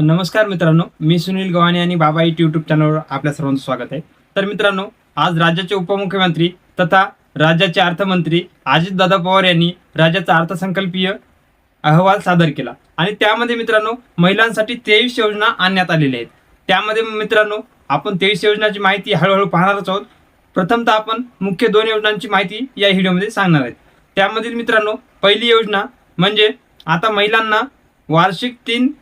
नमस्कार मित्रांनो मी सुनील गव्हाणे आणि बाबा इट यूट्यूब चॅनलवर आपल्या सर्वांचं स्वागत आहे. तर मित्रांनो आज राज्याचे उपमुख्यमंत्री तथा राज्याचे अर्थमंत्री अजितदादा पवार यांनी राज्याचा अर्थसंकल्पीय अहवाल सादर केला. आणि त्यामध्ये मित्रांनो महिलांसाठी तेवीस योजना आणण्यात आलेल्या आहेत. त्यामध्ये मित्रांनो आपण तेवीस योजनाची माहिती हळूहळू पाहणारच आहोत. प्रथमतः आपण मुख्य दोन योजनांची माहिती या व्हिडिओमध्ये सांगणार आहेत. त्यामधील मित्रांनो पहिली योजना म्हणजे आता महिलांना वार्षिक तीन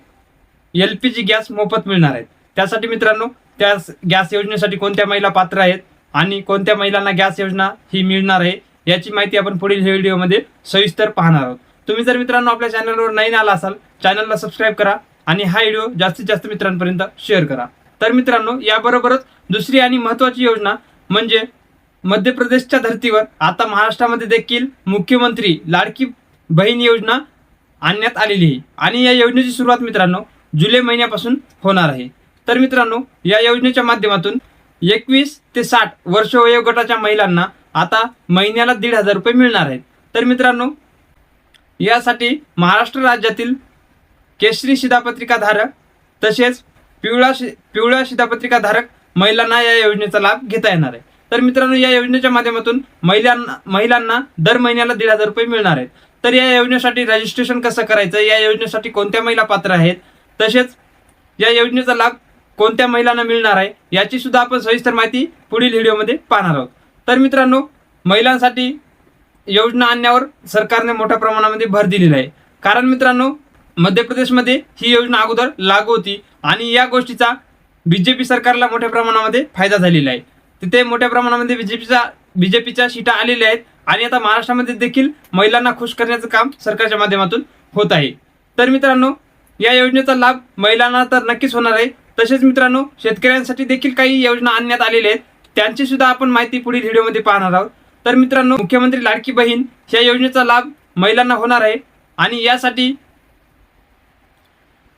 एल पी जी गॅस मोफत मिळणार आहेत. त्यासाठी मित्रांनो त्या गॅस योजनेसाठी कोणत्या महिला पात्र आहेत आणि कोणत्या महिलांना गॅस योजना ही मिळणार आहे याची माहिती आपण पुढील व्हिडिओमध्ये सविस्तर पाहणार आहोत. तुम्ही जर मित्रांनो आपल्या चॅनलवर नवीन आला असाल चॅनलला सबस्क्राईब करा आणि हा व्हिडिओ जास्तीत जास्त मित्रांपर्यंत शेअर करा. तर मित्रांनो याबरोबरच दुसरी आणि महत्त्वाची योजना म्हणजे मध्य प्रदेशच्या धर्तीवर आता महाराष्ट्रामध्ये देखील मुख्यमंत्री लाडकी बहीण योजना आणण्यात आलेली आहे. आणि या योजनेची सुरुवात मित्रांनो जुलै महिन्यापासून होणार आहे. तर मित्रांनो या योजनेच्या माध्यमातून एकवीस ते साठ वर्ष वयोगटाच्या महिलांना आता महिन्याला दीड हजार रुपये मिळणार आहेत. तर मित्रांनो यासाठी महाराष्ट्र राज्यातील केशरी शिधापत्रिकाधारक तसेच पिवळा शि पिवळ्या शिधापत्रिकाधारक महिलांना या योजनेचा लाभ घेता येणार आहे. तर मित्रांनो या योजनेच्या माध्यमातून महिलांना महिलांना दर महिन्याला दीड हजार रुपये मिळणार आहेत. तर या योजनेसाठी रजिस्ट्रेशन कसं करायचं? या योजनेसाठी कोणत्या महिला पात्र आहेत? तसेच या योजनेचा लाभ कोणत्या महिलांना मिळणार आहे याची सुद्धा आपण सविस्तर माहिती पुढील व्हिडिओमध्ये पाहणार आहोत. तर मित्रांनो महिलांसाठी योजना आणण्यावर सरकारने मोठ्या प्रमाणामध्ये भर दिलेला आहे. कारण मित्रांनो मध्य प्रदेशमध्ये ही योजना अगोदर लागू होती आणि या गोष्टीचा बी जे पी सरकारला मोठ्या प्रमाणामध्ये फायदा झालेला आहे. तिथे मोठ्या प्रमाणामध्ये बी जे पीचा बी जे पीच्या सीटा आलेल्या आहेत आणि आता महाराष्ट्रामध्ये देखील महिलांना खुश करण्याचं काम सरकारच्या माध्यमातून होत आहे. तर मित्रांनो या योजनेचा लाभ महिलांना तर नक्कीच होणार आहे. तसेच मित्रांनो शेतकऱ्यांसाठी देखील काही योजना आणण्यात आलेल्या आहेत. त्यांची सुद्धा आपण माहिती पुढील व्हिडिओमध्ये पाहणार आहोत. तर मित्रांनो मुख्यमंत्री लाडकी बहीण या योजनेचा लाभ महिलांना होणार आहे. आणि यासाठी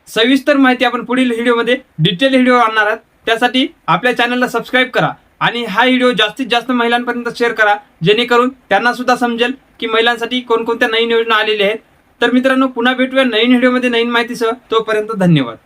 सविस्तर माहिती आपण पुढील व्हिडिओमध्ये डिटेल व्हिडिओ आणणार आहात. त्यासाठी आपल्या चॅनलला सबस्क्राईब करा. आणि हा व्हिडिओ जास्तीत जास्त महिलांपर्यंत शेअर करा. जेणेकरून त्यांना सुद्धा समजेल की महिलांसाठी कोणकोणत्या नवीन योजना आलेल्या आहेत. तर मित्रांनो पुन्हा भेटूया नवीन व्हिडिओमध्ये नवीन माहितीसह. तोपर्यंत धन्यवाद.